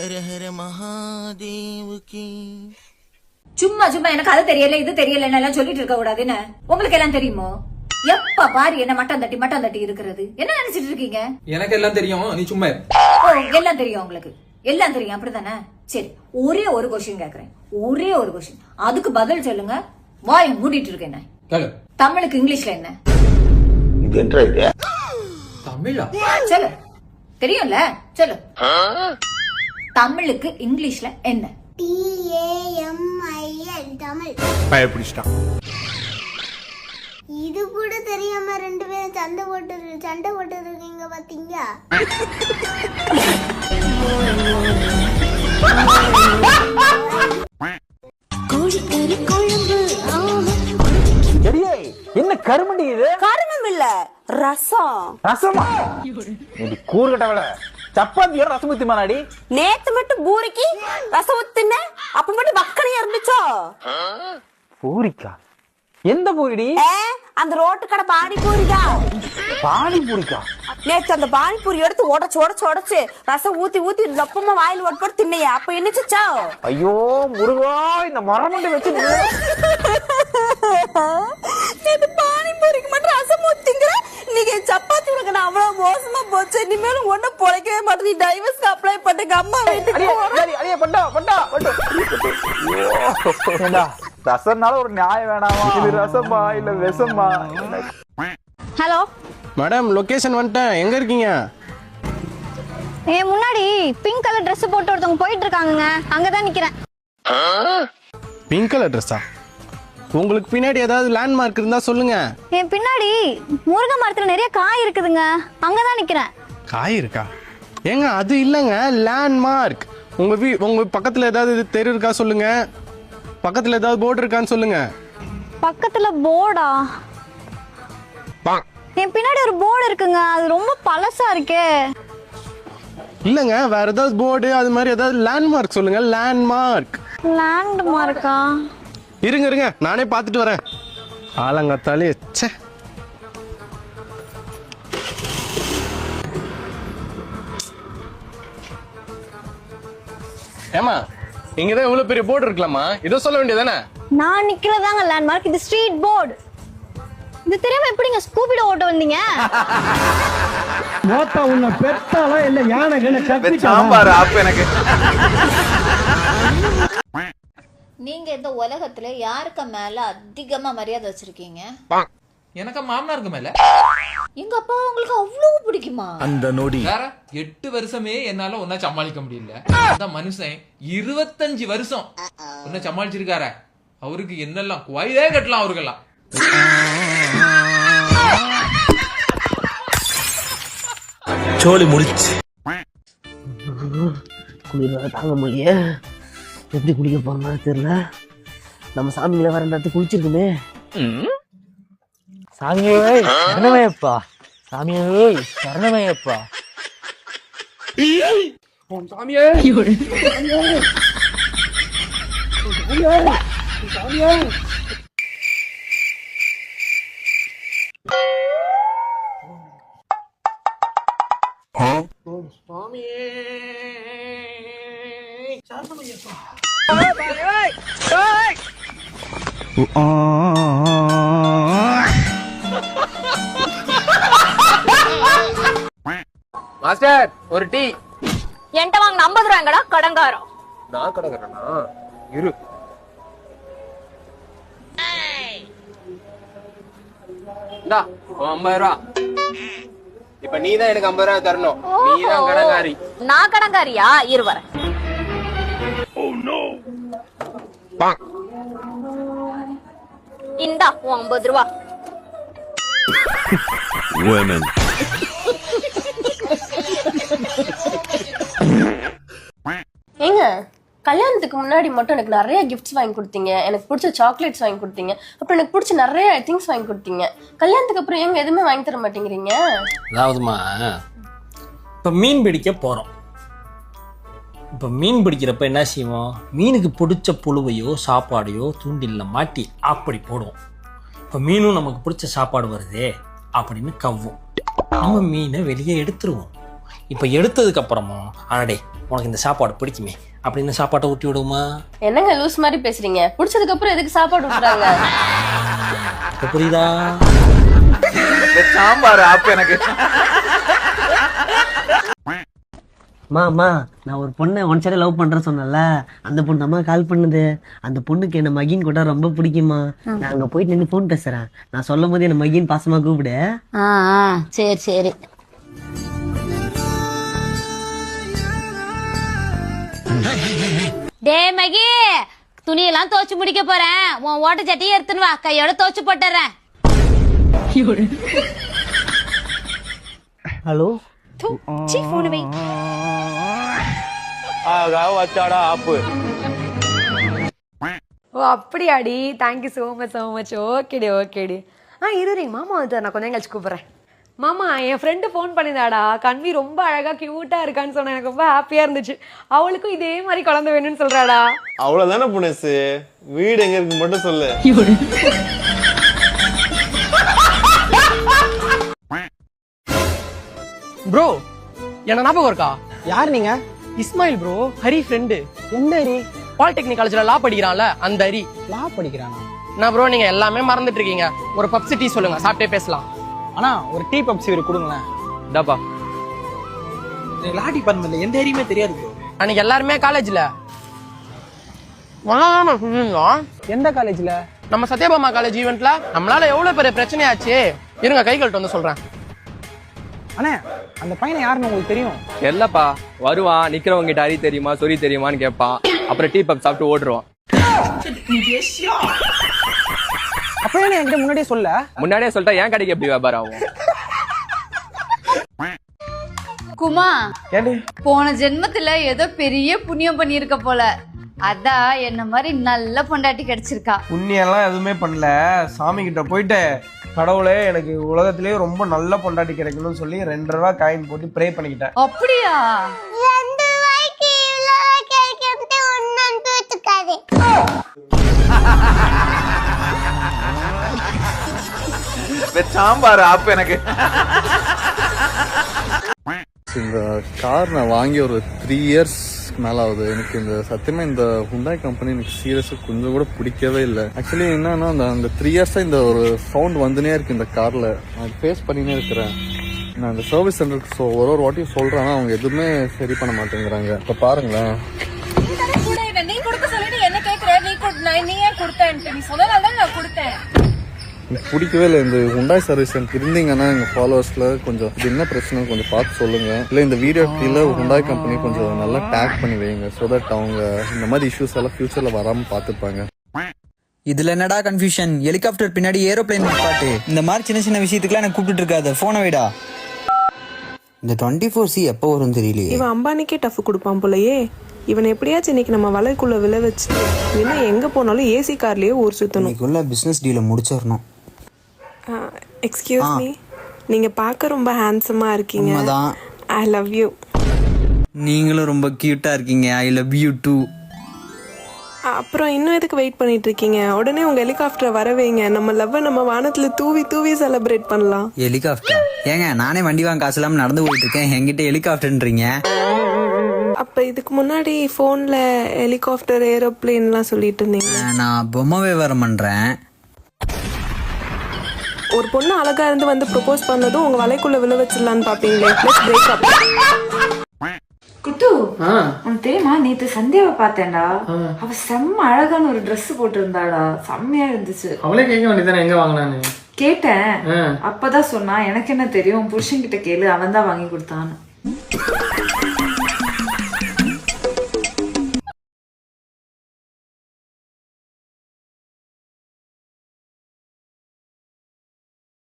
ஹர ஹர மகாதேவுக்கு சும்மா சும்மா எனக்கு அது தெரியல இது தெரியல எல்லாம் சொல்லிட்டு இருக்க கூடாது என்ன உங்களுக்கு எல்லாம் தெரியுமோ? எப்ப பாரு என்ன மட்டம் தட்டி மட்டம் தட்டி இருக்கிறது. என்ன நினைச்சிட்டு இருக்கீங்க? எனக்கு எல்லாம் தெரியும். நீ சும்மா எல்லாம் தெரியும் உங்களுக்கு. எல்லாம் தெரியும் அப்படிதானே? சரி ஒரே ஒரு கொஸ்டின் கேக்குறேன். ஒரே ஒரு கொஸ்டின் அதுக்கு பதில் சொல்லுங்க. வாய் மூடிட்டு இருக்கேன் நான். கேளு. தமிழுக்கு இங்கிலீஷ்ல என்ன? தமிழா? சொல்லு. தெரியும்ல? சொல்லு. தமிழுக்கு இங்கிலீஷ்ல என்ன? தமிழ். பயப்பிடிச்சிட்டான். இது கூட தெரியாம ரெண்டு பேரும் சண்டை போட்டு சண்டை போட்டு இருக்கீங்க பாத்தீங்க கோழிக்கறி குழம்பு. என்ன கருமண்டி இது? கருமம் இல்ல ரசம். ரசமா? கூறுகட்டவள சப்பாத்தியோட ரசம் ஊத்தி மாநாடி. நேத்து மட்டும் பூரிக்கு ரசம் ஊத்துன அப்ப மட்டும் வக்கனையா இருந்துச்சோ? பூரிக்கா? எந்த பூரிடி? அந்த ரோட்டு கடை பானிபூரிதா பானி பூரிக்கா நேத்து அந்த பானிபூரி எடுத்து உடச்சு உடச்சு உடச்சு ரசம் ஊத்தி ஊத்தி லப்பமா வாயில் ஓட்டு போட்டு தின்னையா. அப்ப என்னச்சுச்சோ ஐயோ முருகா இந்த மரமண்டை வச்சு நீங்க சப்பாத்தி உனக்கு நான் அவ்வளவு மோசமா போச்சு. இனிமேலும் ஒண்ணும் பொழைக்கவே மாட்டேன். நீ டைவர்ஸ்க்கு அப்ளை பண்ணுங்க அம்மா வீட்டுக்கு அடியே, போறேன். அடியே, அடியே, பட்டா, பட்டா, பட்டா. ஐயோ. ஏண்டா, ரசம்னால ஒரு நியாயம் வேணாமா? இது ரசமா இல்ல விஷமா? ஹலோ. மேடம் லொகேஷன் வந்துட்டேன். எங்க இருக்கீங்க? என் முன்னாடி பிங்க் கலர் Dress போட்டு ஒருத்தவங்க போயிட்டு இருக்காங்கங்க. அங்கதான் நிக்கிறேன். பிங்க் கலர் ட்ரெஸ்ஸா உங்களுக்கு பின்னாடி ஏதாவது லேண்ட்மார்க் இருந்தா சொல்லுங்க. என் பின்னாடி முருங்கை மரத்துல நிறைய காய் இருக்குதுங்க. அங்கதான் நிக்கிறேன். காய் இருக்கா? ஏங்க அது இல்லைங்க. லேண்ட்மார்க் உங்க வீ உங்க பக்கத்துல ஏதாவது தெரு இருக்கா சொல்லுங்க. பக்கத்துல ஏதாவது போர்டு இருக்கான்னு சொல்லுங்க. பக்கத்துல போர்டா என் பின்னாடி ஒரு போர்டு இருக்குங்க. அது ரொம்ப பழசா இருக்கே. இல்லைங்க வேற ஏதாவது போர்டு அது மாதிரி ஏதாவது லேண்ட்மார்க் சொல்லுங்க. லேண்ட்மார்க் லேண்ட் மார்க்கா இருங்க இருங்க. நானே பார்த்துட்டு வரேன். ஆலங்கத்தாலே ச்சே. ஏமா இங்கதான் இவ்வளவு பெரிய போர்டு இருக்கலாமா இதை சொல்ல வேண்டியதானே நான் நிக்கிறதாங்க லேண்ட்மார்க் இது ஸ்ட்ரீட் போர்டு இது தெரியாம எப்படிங்க ஸ்கூபிட ஓட்ட வந்தீங்க? மோத்தா உன்னை பெத்தாலா இல்ல யானை கண்ண சாம்பார் அப்ப எனக்கு. நீங்க இந்த உலகத்துல யாருக்கு மேல அதிகமா மரியாதை வச்சிருக்கீங்க? எனக்கு மாமனாருக்கு மேல. எங்க அப்பா உங்களுக்கு அவ்வளவு பிடிக்குமா? அந்த நொடி. வேற எட்டு வருஷமே என்னால ஒன்னா சமாளிக்க முடியல. அந்த மனுஷன் இருபத்தஞ்சு வருஷம் ஒன்ன சமாளிச்சிருக்காரு. அவருக்கு என்னெல்லாம் குவையே கட்டலாம் அவருக்கெல்லாம். சோலி முடிச்சு. குளிர தாங்க முடியல. எப்படி குளிக்க போறோம்னா தெரியல. நம்ம சாமிகளை வர நேரத்துக்கு குளிச்சிருக்குமே. சாமியே சரணமையப்பா. சாமியே சரணமையப்பா. மாஸ்டர் ஒரு டீ. என்கிட்ட வாங்க ஐம்பது ரூபாய்ங்கடா கடங்காரம். நான் கிடக்குறேனா இரு. இந்தா, ஐம்பது ரூபா. இப்ப நீ தான் எனக்கு ஐம்பது ரூபா தரணும். நீ தான் கடங்காரி. நான் கடங்காரியா? இரு வரேன். இந்தா ஐம்பது ரூபா. ஏங்க கல்யாணத்துக்கு முன்னாடி மட்டும் எனக்கு நிறைய கிஃப்ட்ஸ் வாங்கி கொடுத்தீங்க. எனக்கு பிடிச்ச சாக்லேட்ஸ் வாங்கி கொடுத்தீங்க. அப்புறம் எனக்கு பிடிச்ச நிறைய திங்ஸ் வாங்கி கொடுத்தீங்க. கல்யாணத்துக்கு அப்புறம் ஏங்க எதுவுமே வாங்கி தர மாட்டேங்கிறீங்க? அதாவதுமா இப்போ மீன் பிடிக்க போகிறோம் இப்போ மீன் பிடிக்கிறப்ப என்ன செய்வோம்? மீனுக்கு பிடிச்ச புழுவையோ சாப்பாடையோ தூண்டில்ல மாட்டி அப்படி போடுவோம். இப்போ மீனும் நமக்கு பிடிச்ச சாப்பாடு வருதே அப்படின்னு கவ்வும். நம்ம மீனை வெளியே எடுத்துருவோம். இப்போ எடுத்ததுக்கு அப்புறமும் அடடே உனக்கு இந்த சாப்பாடு பிடிக்குமே அப்படின்னு சாப்பாட்டை ஊட்டி விடுமா என்னங்க லூஸ் மாதிரி பேசுறீங்க? பிடிச்சதுக்கு அப்புறம் எதுக்கு சாப்பாடு விட்டுறாங்க இப்போ புரியுதா? சாம்பார் ஆப் எனக்கு. மாமா நான் ஒரு பொண்ணை ஒன் சைடு லவ் பண்றேன் சொன்னல அந்த பொண்ணு அம்மா கால் பண்ணுது. அந்த பொண்ணுக்கு என்ன மகின் கூட ரொம்ப பிடிக்குமா? நான் அங்க போயிட்டு நின்று ஃபோன் பேசுறேன். நான் சொல்லும் போது என்ன மகின் பாசமா கூப்பிடு. சரி சரி. டே மகி துணியெல்லாம் துவைச்சு முடிக்க போறேன். உன் ஓட்ட சட்டியை எடுத்துன்னு வா. கையோட துவைச்சு போட்டுறேன். ஹலோ ஆகா வச்சாடா ஆப்பு ஓ அப்படியாடி thank you so much so much ஓகேடி ஓகேடி ஆ இரு மாமா வந்து நான் கொஞ்ச நேரம் கழிச்சு கூப்பிட்றேன். மாமா என் ஃப்ரெண்டு ஃபோன் பண்ணியிருந்தாடா கண்வி ரொம்ப அழகா க்யூட்டாக இருக்கான்னு சொன்னேன் எனக்கு ரொம்ப ஹாப்பியாக இருந்துச்சு. அவளுக்கும் இதே மாதிரி குழந்தை வேணும்னு சொல்கிறாடா அவ்வளவுதானே புனசு? வீடு எங்க இருக்கு மட்டும் சொல்லு. ப்ரோ என்ன ஞாபகம் இருக்கா? யார் நீங்க? இஸ்மாயில் ப்ரோ ஹரி ஃப்ரெண்டு எந்த ஹரி? பாலிடெக்னிக் காலேஜ்ல லா படிக்கிறான்ல அந்த ஹரி. லா படிக்கிறானா? நான் ப்ரோ நீங்க எல்லாமே மறந்துட்டு இருக்கீங்க. ஒரு பப்ஸ் டீ சொல்லுங்க சாப்பிட்டே பேசலாம். அண்ணா ஒரு டீ பப்ஸ் இவரு கொடுங்களேன். டாப்பா லா டிபார்ட்மெண்ட்ல எந்த ஹரியுமே தெரியாது ப்ரோ அன்னைக்கு எல்லாருமே காலேஜ்ல எந்த காலேஜ்ல நம்ம சத்யபாமா காலேஜ் ஈவெண்ட்ல நம்மளால எவ்வளவு பெரிய பிரச்சனையாச்சு. இருங்க கை கழட்டு வந்து சொல்றேன். அண்ணே அந்த பையனை யாருன்னு உங்களுக்கு தெரியும்? இல்லப்பா. வருவான் நிக்கிறவங்க கிட்ட அரி தெரியுமா சொரி தெரியுமான்னு கேட்பான். அப்புறம் டீ பப் சாப்பிட்டு ஓடுருவான். அப்ப ஏன் என்கிட்ட முன்னாடியே சொல்ல. முன்னாடியே சொல்லிட்டா என் கடைக்கு எப்படி வியாபாரம் ஆகும்? குமா போன ஜென்மத்துல ஏதோ பெரிய புண்ணியம் பண்ணியிருக்க போல. அதான் என்ன மாதிரி நல்ல பொண்டாட்டி கிடைச்சிருக்கா. புண்ணியெல்லாம் எதுவுமே பண்ணல. சாமி கிட்ட போயிட்டு கடவுளே எனக்கு உலகத்திலேயே ரொம்ப நல்ல பொண்டாட்டி கிடைக்கணும்னு சொல்லி ரெண்டு ரூபா காயின் போட்டு ப்ரே பண்ணிக்கிட்டேன். அப்படியா? சாம்பார் ஆப் எனக்கு. இந்த கார் நான் வாங்கி ஒரு த்ரீ இயர்ஸ் மேலே ஆகுது எனக்கு இந்த சத்தியமா இந்த ஹுண்டாய் கம்பெனி எனக்கு சீரியஸாக கொஞ்சம் கூட பிடிக்கவே இல்லை. ஆக்சுவலி என்னன்னா அந்த அந்த த்ரீ இயர்ஸாக இந்த ஒரு சவுண்ட் வந்துனே இருக்கு இந்த காரில் நான் ஃபேஸ் பண்ணினே இருக்கிறேன். நான் இந்த சர்வீஸ் சென்டருக்கு ஸோ ஒரு ஒரு வாட்டியும் சொல்கிறேன் அவங்க எதுவுமே சரி பண்ண மாட்டேங்கிறாங்க. இப்போ பாருங்களேன். நீ கொடுக்க சொல்லிட்டு என்ன கேட்குற நீ கொடு- நான் நீ ஏன் கொடுத்தேன்ட்டு. நீ சொன்னதால தான் நான் கொடுத்தேன். எனக்கு பிடிக்கவே இல்லை. இந்த ஹுண்டாய் சர்வீஸ் சென்டர் இருந்தீங்கன்னா எங்க ஃபாலோவர்ஸ்ல கொஞ்சம் இது என்ன பிரச்சனை கொஞ்சம் பார்த்து சொல்லுங்க. இல்ல இந்த வீடியோ கீழே ஹுண்டாய் கம்பெனி கொஞ்சம் நல்லா டேக் பண்ணி வைங்க ஸோ தட் அவங்க இந்த மாதிரி இஷ்யூஸ் எல்லாம் ஃபியூச்சர்ல வராம பார்த்துப்பாங்க. இதுல என்னடா கன்ஃபியூஷன் ஹெலிகாப்டர் பின்னாடி ஏரோப்ளேன் பாட்டு இந்த மாதிரி சின்ன சின்ன விஷயத்துக்குலாம் எனக்கு கூப்பிட்டு இருக்காத. போனை விடா. இந்த டுவெண்ட்டி ஃபோர் சி எப்போ வரும் தெரியலையே. இவன் அம்பானிக்கே டஃப் கொடுப்பான் போலயே. இவன் எப்படியாச்சும் இன்னைக்கு நம்ம வலைக்குள்ள விழ வச்சு என்ன எங்க போனாலும் ஏசி கார்லயே ஊர் சுத்தணும். இன்னைக்குள்ள பிசினஸ் டீலை முடிச்சிடணும். எக்ஸ்கியூஸ் மீ நீங்க பார்க்க ரொம்ப ஹேண்ட்ஸமா இருக்கீங்க. உண்மைதான். ஐ லவ் யூ நீங்களும் ரொம்ப கியூட்டா இருக்கீங்க. ஐ லவ் யூ டூ அப்புறம் இன்னும் எதுக்கு வெயிட் பண்ணிட்டு இருக்கீங்க? உடனே உங்க ஹெலிகாப்டர் வர வைங்க. நம்ம லவ் நம்ம வானத்துல தூவி தூவி செலிப்ரேட் பண்ணலாம். ஹெலிகாப்டர் ஏங்க நானே வண்டி வாங்க காசு இல்லாம நடந்து போயிட்டு இருக்கேன். என்கிட்ட ஹெலிகாப்டர்ன்றீங்க அப்ப இதுக்கு முன்னாடி போன்ல ஹெலிகாப்டர் ஏரோப்ளேன்லாம் சொல்லிட்டு இருந்தீங்க. நான் பொம்மை வியாபாரம் பண்றேன் ஒரு பொண்ணு அழகா இருந்து வந்து ப்ரொபோஸ் பண்ணதும் உங்க வலைக்குள்ள விழ வச்சிடலான்னு பாப்பீங்களே. லெட்ஸ் பிரேக் அப் குட்டு உனக்கு தெரியுமா? நேத்து சந்தியாவை பார்த்தேன்டா. அவ செம்ம அழகான ஒரு Dress போட்டு இருந்தாடா செம்மையா இருந்துச்சு. அவளே கேட்க வேண்டியதானே எங்க வாங்கினான்னு? கேட்டேன். அப்பதான் சொன்னா எனக்கு என்ன தெரியும்? புருஷன் கிட்ட கேளு அவன் தான் வாங்கி கொடுத்தான்னு.